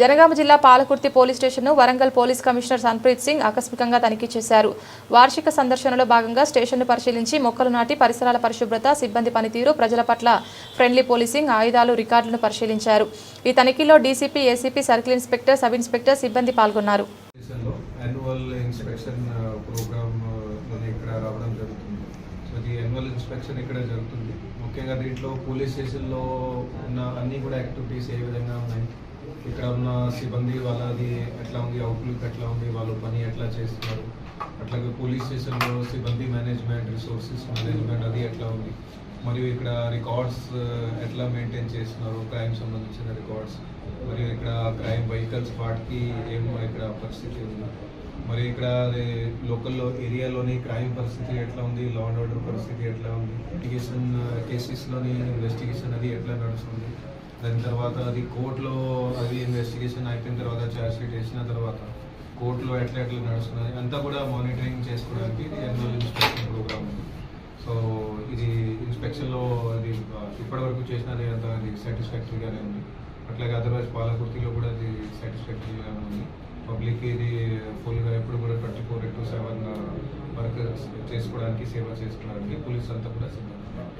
జనగామ జిల్లా పాలకుర్తి పోలీస్ స్టేషన్ను Warangal police commissioner Sanpreet Singh ఆకస్మికంగా తనిఖీ చేశారు. వార్షిక సందర్శనలో భాగంగా స్టేషన్ను పరిశీలించి మొక్కలు నాటి పరిసరాల పరిశుభ్రత సిబ్బంది పనితీరు ప్రజల పట్ల ఫ్రెండ్లీ పోలీసింగ్ ఆయుధాలు రికార్డులను పరిశీలించారు. ఈ తనిఖీలో DCP ACP circle inspector sub inspector సిబ్బంది పాల్గొన్నారు. ఇన్స్పెక్షన్ uh, uh, ఇక్కడ జరుగుతుంది. ముఖ్యంగా దీంట్లో పోలీస్ స్టేషన్లో ఉన్న అన్ని కూడా యాక్టివిటీస్ ఏ విధంగా ఉన్నాయి? ఇక్కడ ఉన్న సిబ్బంది వాళ్ళది ఎట్లా ఉంది అవుట్లుక్ ఎట్లా ఉంది వాళ్ళు పని ఎట్లా చేస్తున్నారు? అట్లాగే పోలీస్ స్టేషన్లో సిబ్బంది మేనేజ్మెంట్ రిసోర్సెస్ మేనేజ్మెంట్ అది ఎట్లా ఉంది? మరియు ఇక్కడ రికార్డ్స్ ఎట్లా మెయింటైన్ చేస్తున్నారు? క్రైమ్ సంబంధించిన రికార్డ్స్. మరియు ఇక్కడ క్రైమ్ వెహికల్స్ వాటికి ఏం ఇక్కడ పరిస్థితి ఉంది? మరి ఇక్కడ లోకల్లో ఏరియాలోని క్రైమ్ పరిస్థితి ఎట్లా ఉంది? లా అండ్ ఆర్డర్ పరిస్థితి ఎట్లా ఉంది? ఇన్వెస్టిగేషన్ కేసెస్లోని ఇన్వెస్టిగేషన్ అది ఎట్లా నడుస్తుంది? దాని తర్వాత అది కోర్టులో అది ఇన్వెస్టిగేషన్ అయిపోయిన తర్వాత ఛార్జ్ షీట్ వేసిన తర్వాత కోర్టులో ఎట్లా ఎట్లా నడుస్తున్నది అంతా కూడా మానిటరింగ్ చేసుకోవడానికి ఇది యాన్యువల్ ఇన్స్పెక్షన్ ప్రోగ్రామ్ ఉంది. సో ఇది ఇన్స్పెక్షన్లో అది ఇప్పటివరకు చేసినది అంత అది సాటిస్ఫాక్టరీగానే ఉంది. అట్లాగే అదర్వైజ్ పాలకుర్తిలో కూడా అది సాటిస్ఫాక్టరీగానే ఉంది. పబ్లిక్ ఇది ఫుల్గా ఎప్పుడు కూడా twenty four into seven work చేసుకోవడానికి సేవ చేసుకోవడానికి పోలీస్ అంతా కూడా సిద్ధంగా ఉన్నారు.